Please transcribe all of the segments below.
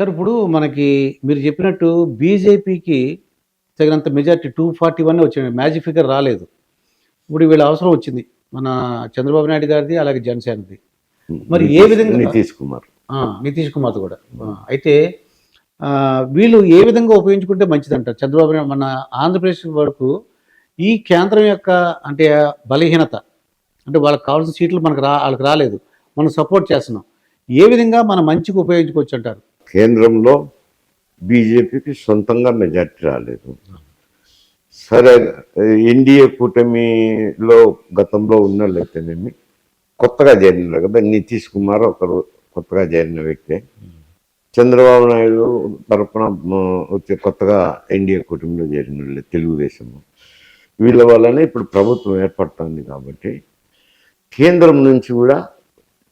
Sir ఇప్పుడు మనకి మీరు చెప్పినట్టు బీజేపీకి తగినంత మెజార్టీ టూ ఫార్టీ వన్ వచ్చింది. మ్యాజిక్ ఫిగర్ రాలేదు. ఇప్పుడు వీళ్ళ అవసరం వచ్చింది. మన చంద్రబాబు నాయుడు గారిది అలాగే జనసేనది. మరి ఏ విధంగా- నితీష్ కుమార్. నితీష్ కుమార్ కూడా. అయితే వీళ్ళు ఏ విధంగా ఉపయోగించుకుంటే మంచిదంటారు? చంద్రబాబు నాయుడు మన ఆంధ్రప్రదేశ్ వరకు ఈ కేంద్రం యొక్క అంటే బలహీనత అంటే వాళ్ళకి కావాల్సిన సీట్లు మనకు రా వాళ్ళకి రాలేదు. మనం సపోర్ట్ చేస్తున్నాం. ఏ విధంగా మన మంచికి ఉపయోగించుకోవచ్చు అంటారు? కేంద్రంలో బీజేపీకి సొంతంగా మెజార్టీ రాలేదు. సరే ఎన్డీఏ కూటమిలో గతంలో ఉన్నట్లయితేనేమి కొత్తగా చేరినారు కదా నితీష్ కుమార్ ఒకరు కొత్తగా చేరిన వ్యక్తి. చంద్రబాబు నాయుడు తరఫున వచ్చే కొత్తగా ఎన్డీఏ కూటమిలో చేరిన వాళ్ళే వీళ్ళ వల్లనే ఇప్పుడు ప్రభుత్వం ఏర్పడుతుంది కాబట్టి కేంద్రం నుంచి కూడా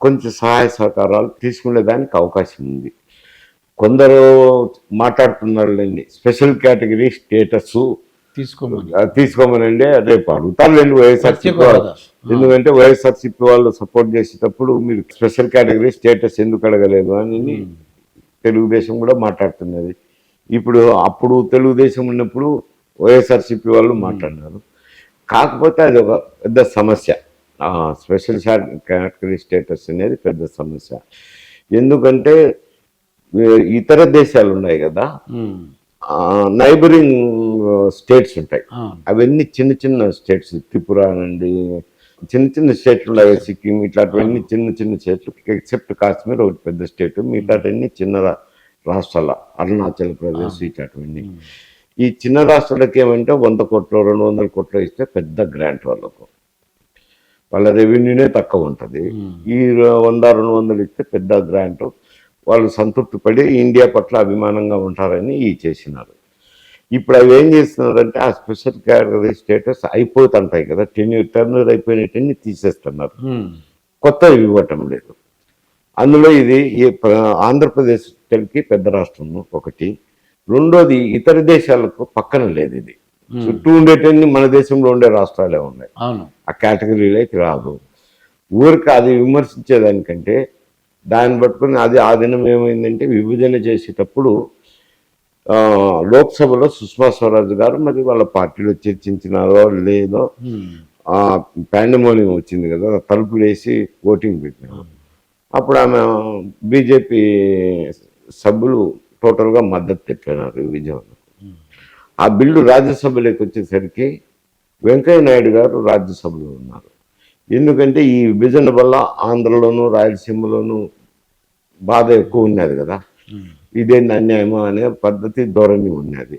కొంచెం సహాయ సహకారాలు తీసుకునేదానికి అవకాశం ఉంది. కొందరు మాట్లాడుతున్నారులేండి. స్పెషల్ కేటగిరీ స్టేటస్ తీసుకోమని. తీసుకోమనండి. రేపు అడుగుతారులేండి వైఎస్ఆర్సీపీ. ఎందుకంటే వైఎస్ఆర్సీపీ వాళ్ళు సపోర్ట్ చేసేటప్పుడు మీరు స్పెషల్ కేటగిరీ స్టేటస్ ఎందుకు అడగలేదు అని తెలుగుదేశం కూడా మాట్లాడుతున్నది. ఇప్పుడు అప్పుడు తెలుగుదేశం ఉన్నప్పుడు వైఎస్ఆర్సీపీ వాళ్ళు మాట్లాడినారు. కాకపోతే అది ఒక పెద్ద సమస్య. స్పెషల్ కేటగిరీ స్టేటస్ అనేది పెద్ద సమస్య. ఎందుకంటే ఇతర దేశాలు ఉన్నాయి కదా. నైబరింగ్ స్టేట్స్ ఉంటాయి. అవన్నీ చిన్న చిన్న స్టేట్స్ త్రిపుర నుండి చిన్న చిన్న స్టేట్లు ఉన్నాయి సిక్కిం ఇట్లాంటివన్నీ చిన్న చిన్న స్టేట్లు ఎక్సెప్ట్ కాశ్మీర్ ఒకటి పెద్ద స్టేట్ మిగతాటన్నీ చిన్న రాష్ట్రాల అరుణాచల్ ప్రదేశ్ ఇట్లాంటివన్నీ. ఈ చిన్న రాష్ట్రాలకి ఏమంటే వంద కోట్లు రెండు వందల కోట్లు ఇస్తే పెద్ద గ్రాంట్ వాళ్ళకు. వాళ్ళ రెవెన్యూనే తక్కువ ఉంటుంది. ఈ వంద రెండు వందలు ఇస్తే పెద్ద గ్రాంట్. వాళ్ళు సంతృప్తి పడి ఇండియా పట్ల అభిమానంగా ఉంటారని ఈ చేసినారు. ఇప్పుడు అవి ఏం చేస్తున్నారంటే ఆ స్పెషల్ కేటగిరీ స్టేటస్ అయిపోతుంటాయి కదా టెన్ టర్నర్ అయిపోయినట్టన్ని తీసేస్తున్నారు. కొత్తవి ఇవ్వటం లేదు. అందులో ఇది ఈ ప్ర- ఆంధ్రప్రదేశ్కి పెద్ద రాష్ట్రం ఒకటి. రెండోది ఇతర దేశాలకు పక్కన లేదు ఇది. చుట్టూ ఉండేటన్ని మన దేశంలో ఉండే రాష్ట్రాలే ఉన్నాయి. ఆ కేటగిరీలోకి రాదు. ఊరికి అది విమర్శించేదానికంటే దాన్ని పట్టుకుని అది ఆ దినం ఏమైందంటే విభజన చేసేటప్పుడు లోక్సభలో సుష్మా స్వరాజ్ గారు మరి వాళ్ళ పార్టీలో చర్చించినారో లేదో ఉమ్. ఆ పాండమోనియం వచ్చింది కదా తలుపులు వేసి ఓటింగ్ పెట్టినారు. అప్పుడు ఆమె బీజేపీ సభ్యులు టోటల్గా మద్దతు తెప్పినారు విజయవాడ ఆ బిల్లు రాజ్యసభలోకి వచ్చేసరికి వెంకయ్య నాయుడు గారు రాజ్యసభలో ఉన్నారు. ఎందుకంటే ఈ విభజన వల్ల ఆంధ్రలోను రాయలసీమలోను బాధ ఎక్కువ ఉన్నది కదా. ఇదేంటి అన్యాయమో అనే పద్ధతి ధోరణి ఉన్నది.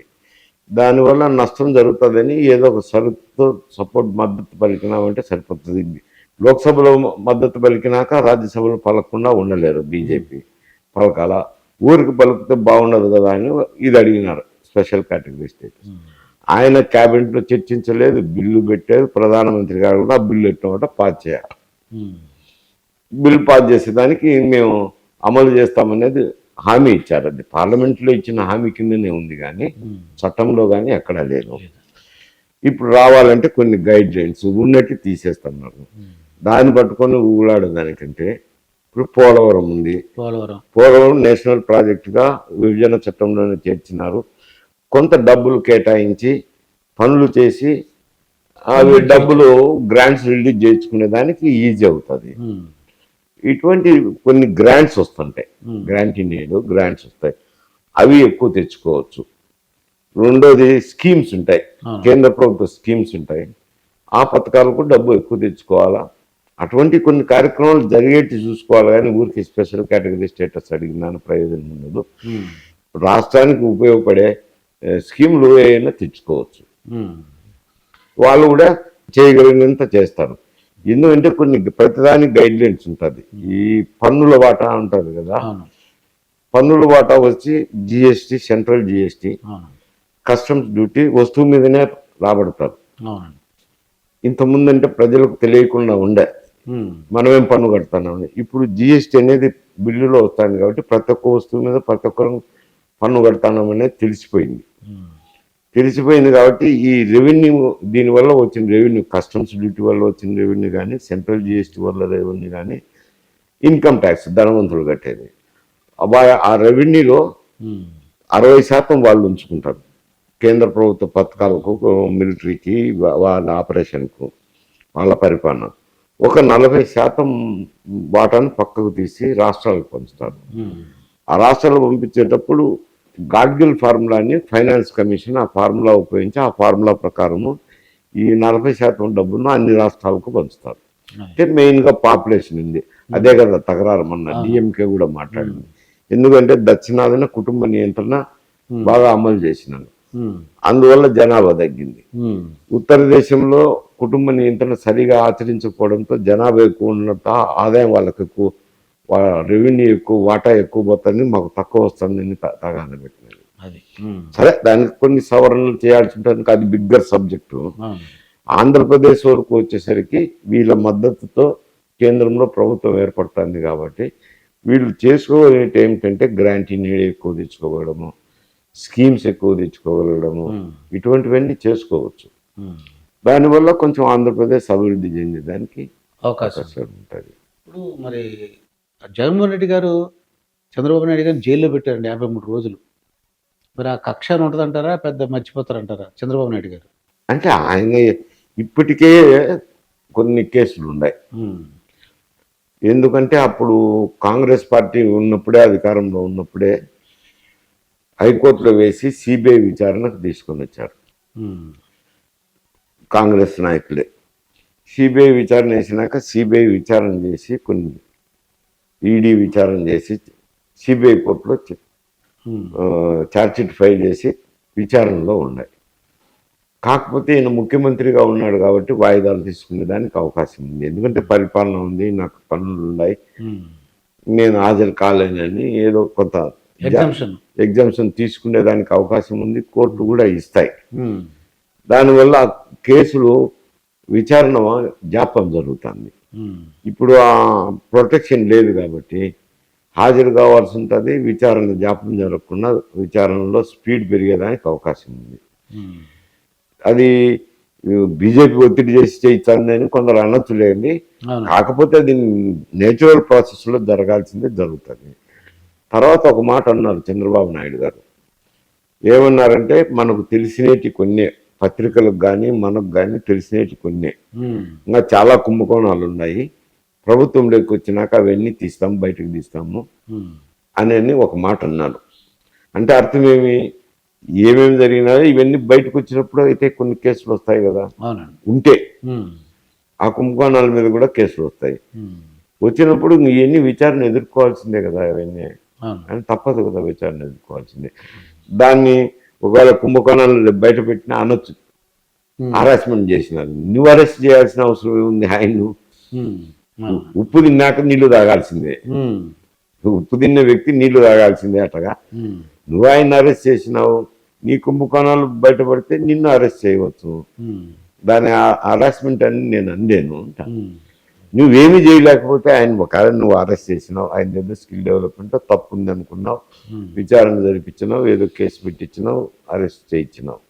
దానివల్ల నష్టం జరుగుతుందని ఏదో ఒక షరతుతో సపోర్ట్ మద్దతు పలికినామంటే సరిపోతుంది. లోక్సభలో మద్దతు పలికినాక రాజ్యసభలో పలకకుండా ఉండలేరు బీజేపీ. పలకాల ఊరికి పలికితే బాగుండదు కదా అని ఇది అడిగినారు స్పెషల్ కేటగిరీ స్టేటస్. ఆయన క్యాబినెట్లో చర్చించలేదు బిల్లు పెట్టారు ప్రధానమంత్రి గారు కూడా ఆ బిల్లు ఎట్టినమాట పాస్ చేయాలి. ఉమ్. బిల్ పాస్ చేసేదానికి మేము అమలు చేస్తామనేది హామీ ఇచ్చారు. అది పార్లమెంట్లో ఇచ్చిన హామీ కిందనే ఉంది కానీ చట్టంలో కానీ ఎక్కడా లేదు. ఇప్పుడు రావాలంటే కొన్ని గైడ్ లైన్స్ ఉన్నట్టు తీసేస్తున్నారు. దాన్ని పట్టుకొని ఊలాడేదానికంటే ఇప్పుడు పోలవరం ఉంది. పోలవరం. పోలవరం నేషనల్ ప్రాజెక్టుగా విభజన చట్టంలోనే చేర్చినారు. కొంత డబ్బులు కేటాయించి పనులు చేసి అవి డబ్బులు గ్రాంట్స్ రిలీజ్ చేసుకునే దానికి ఈజీ అవుతుంది. ఉమ్. ఇటువంటి కొన్ని గ్రాంట్స్ వస్తుంటాయి. Hmm. గ్రాంట్ ఇన్ గ్రాంట్స్ వస్తాయి. అవి ఎక్కువ తెచ్చుకోవచ్చు. రెండోది స్కీమ్స్ ఉంటాయి. కేంద్ర ప్రభుత్వ స్కీమ్స్ ఉంటాయి. ఆ పథకాలకు డబ్బు ఎక్కువ తెచ్చుకోవాలా? అటువంటి కొన్ని కార్యక్రమాలు జరిగేటి చూసుకోవాలి కానీ ఊరికి స్పెషల్ కేటగిరీ స్టేటస్ అడిగినాను ప్రయోజనం ఉండదు. ఉమ్. రాష్ట్రానికి ఉపయోగపడే స్కీములు ఏమైనా తెచ్చుకోవచ్చు. వాళ్ళు కూడా చేయగలిగినంత చేస్తారు. ఎందుకంటే కొన్ని ప్రతిదానికి గైడ్ లైన్స్ ఉంటుంది. ఈ పన్నుల వాటా ఉంటుంది కదా. పన్నుల వాటా వచ్చి GST central GST customs duty వస్తువు మీదనే రాబడతారు. అవునండి. ఇంత ముందంటే ప్రజలకు తెలియకుండా ఉండే. మనమేం పన్ను కడతామని ఇప్పుడు జిఎస్టి అనేది బిల్లులో వస్తుంది కాబట్టి ప్రతి ఒక్క వస్తువు మీద ప్రతి ఒక్కరు పన్ను కడతాం అనేది తెలిసిపోయింది. తెలిసిపోయింది కాబట్టి ఈ రెవెన్యూ దీనివల్ల వచ్చిన రెవెన్యూ కస్టమ్స్ డ్యూటీ వల్ల వచ్చిన రెవెన్యూ కానీ సెంట్రల్ జిఎస్టీ వల్ల రెవెన్యూ కానీ ఇన్కమ్ ట్యాక్స్ ధనవంతులు కట్టేది ఆ రెవెన్యూలో. అరవై శాతం వాళ్ళు ఉంచుకుంటారు కేంద్ర ప్రభుత్వ పథకాలకు మిలిటరీకి వాళ్ళ ఆపరేషన్కు వాళ్ళ పరిపాలన ఒక నలభై శాతం వాటాను పక్కకు తీసి రాష్ట్రాలకు పంచుతారు. ఆ రాష్ట్రాలకు పంపించేటప్పుడు గాడ్గిల్ ఫార్ములాని ఫైనాన్స్ కమిషన్ ఆ ఫార్ములా ఉపయోగించి ఆ ఫార్ములా ప్రకారము ఈ నలభై శాతం డబ్బును అన్ని రాష్ట్రాలకు పంచుతారు. అంటే మెయిన్గా పాపులేషన్ ఉంది. అదే కదా తగరారు మొన్న డిఎంకే కూడా మాట్లాడింది. ఎందుకంటే దక్షిణాదిన కుటుంబ నియంత్రణ బాగా అమలు చేసినాను. అందువల్ల జనాభా తగ్గింది. ఉత్తర దేశంలో కుటుంబ నియంత్రణ సరిగా ఆచరించకపోవడంతో జనాభా ఎక్కువ ఉన్నంత ఆదాయం వాళ్ళకి ఎక్కువ రెవెన్యూ ఎక్కువ వాటా ఎక్కువ పోతుంది మాకు తక్కువ వస్తుందని త- తగాద పెట్టినది. సరే దానికి కొన్ని సవరణలు చేయాల్సి ఉంటుంది అది బిగ్గర్ సబ్జెక్టు. ఆంధ్రప్రదేశ్ వరకు వచ్చేసరికి వీళ్ళ మద్దతుతో కేంద్రంలో ప్రభుత్వం ఏర్పడుతుంది కాబట్టి వీళ్ళు చేసుకోగలిగేటి ఏమిటంటే గ్రాంట్ నీడ్ ఎక్కువ తెచ్చుకోగలము స్కీమ్స్ ఎక్కువ తెచ్చుకోగలగడము. ఇటువంటివన్నీ చేసుకోవచ్చు. దానివల్ల కొంచెం ఆంధ్రప్రదేశ్ అభివృద్ధి చెందేదానికి అవకాశం ఉంటుంది ఇప్పుడు మరి జగన్మోహన్ రెడ్డి గారు చంద్రబాబు నాయుడు గారు జైల్లో పెట్టారండి యాభై మూడు రోజులు. మరి ఆ కక్ష ఉంటుందంటారా పెద్ద మర్చిపోతారంటారా చంద్రబాబు నాయుడు గారు? అంటే ఆయన ఇప్పటికే కొన్ని కేసులు ఉన్నాయి. ఎందుకంటే అప్పుడు కాంగ్రెస్ పార్టీ ఉన్నప్పుడే అధికారంలో ఉన్నప్పుడే హైకోర్టులో వేసి సిబిఐ విచారణకు తీసుకొని వచ్చారు. కాంగ్రెస్ నాయకులే. సిబిఐ విచారణ వేసినాక సిబిఐ విచారణ చేసి కొన్ని ఈడీ విచారణ చేసి సిబిఐ కోర్టులో ఛార్జ్షీట్ ఫైల్ చేసి విచారణలో ఉన్నాయి కాకపోతే ఈయన ముఖ్యమంత్రిగా ఉన్నాడు కాబట్టి వాయిదాలు తీసుకునే దానికి అవకాశం ఉంది ఎందుకంటే పరిపాలన ఉంది నాకు పనులు ఉన్నాయి. నేను హాజరు కాలేనని ఏదో కొంత ఎగ్జామ్షన్ ఎగ్జామ్షన్ తీసుకునే దానికి అవకాశం ఉంది కోర్టు కూడా ఇస్తాయి. దానివల్ల కేసులు విచారణ జాప్యం జరుగుతుంది. ఇప్పుడు ఆ ప్రొటెక్షన్ లేదు కాబట్టి హాజరు కావాల్సి ఉంటుంది విచారణ జాప్యం జరగకుండా విచారణలో స్పీడ్ పెరిగేదానికి అవకాశం ఉంది. అది బీజేపీ ఒత్తిడి చేసి చేయించిందని కొందరు అనొచ్చులేండి కాకపోతే అది నేచురల్ ప్రాసెస్లో జరగాల్సిందే జరుగుతుంది. తర్వాత ఒక మాట అన్నారు చంద్రబాబు నాయుడు గారు. ఏమన్నారంటే మనకు తెలిసినేటి కొన్ని పత్రికలకు కానీ మనకు కానీ తెలిసినేటి కొన్ని. ఇంకా చాలా కుంభకోణాలు ఉన్నాయి. ప్రభుత్వంలోకి వచ్చినాక అవన్నీ తీస్తాం బయటకు తీస్తాము. అని ఒక మాట అన్నారు అంటే అర్థం ఏమి? ఏమేమి జరిగినాయో ఇవన్నీ బయటకు వచ్చినప్పుడు అయితే కొన్ని కేసులు వస్తాయి కదా. ఉంటే. ఆ కుంభకోణాల మీద కూడా కేసులు వస్తాయి. వచ్చినప్పుడు ఇవన్నీ విచారణ ఎదుర్కోవాల్సిందే కదా అవన్నీ. అవును. అని తప్పదు కదా విచారణ ఎదుర్కోవాల్సిందే. దాన్ని ఒకవేళ కుంభకోణాలు బయట పెట్టినా అనొచ్చు. హరాస్మెంట్ చేసినారు నువ్వు అరెస్ట్ చేయాల్సిన అవసరం ఏముంది ఆయన ఉమ్. అవును. ఉప్పు తిన్నాక నీళ్ళు తాగాల్సిందే. ఉప్పు తిన్న వ్యక్తి నీళ్ళు తాగాల్సిందే అటగా ఉమ్. నువ్వు ఆయన అరెస్ట్ చేసినావు నీ కుంభకోణాలు బయటపడితే నిన్ను అరెస్ట్ చేయవచ్చు. దాని హరాస్మెంట్ అని నేను అందేను. నువ్వేమీ చేయలేకపోతే ఆయన ఒకవేళ నువ్వు అరెస్ట్ చేసినావు ఆయన దగ్గర స్కిల్ డెవలప్మెంట్ తప్పు ఉంది అనుకున్నావు ఉమ్. విచారణ జరిపించినావు ఏదో కేసు పెట్టించినావు అరెస్ట్ చేయించినావు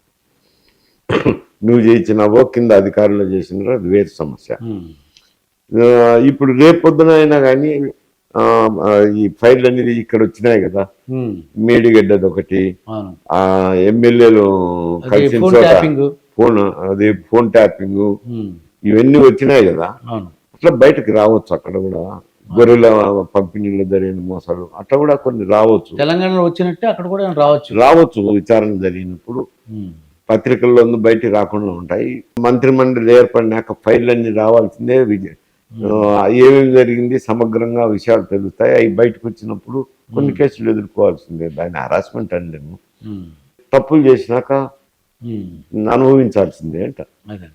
నువ్వు చేయించినావో కింద అధికారులు చేసినారో అది వేరే సమస్య. ఆ, ఇప్పుడు రేపొద్దున అయినా కానీ ఈ ఫైల్ అనేది ఇక్కడ వచ్చినాయి కదా ఉమ్. మేడిగడ్డది ఒకటి ఎమ్మెల్యేలు అది కలిసిన ఫోన్ అది ఫోన్ ట్యాపింగ్. ఇవన్నీ వచ్చినాయి కదా అట్లా బయటకు రావచ్చు అక్కడ కూడా. గొర్రెల పంపిణీలో జరిగిన మోసాలు అట్లా కూడా కొన్ని రావచ్చు. తెలంగాణలో వచ్చినట్టే అక్కడ కూడా రావచ్చు. రావచ్చు విచారణ జరిగినప్పుడు. పత్రికల్లో బయటికి రాకుండా ఉంటాయి. మంత్రిమండలి ఏర్పడినాక ఫైల్ అన్ని రావాల్సిందే విజ- ఆ, ఏమేమి జరిగింది సమగ్రంగా విషయాలు తెలుస్తాయి. అవి బయటకు వచ్చినప్పుడు కొన్ని కేసులు ఎదుర్కోవాల్సిందే. దాని హరాస్మెంట్ అని నేను ఉమ్. తప్పులు చేసినాక. అనుభవించాల్సిందే అంట.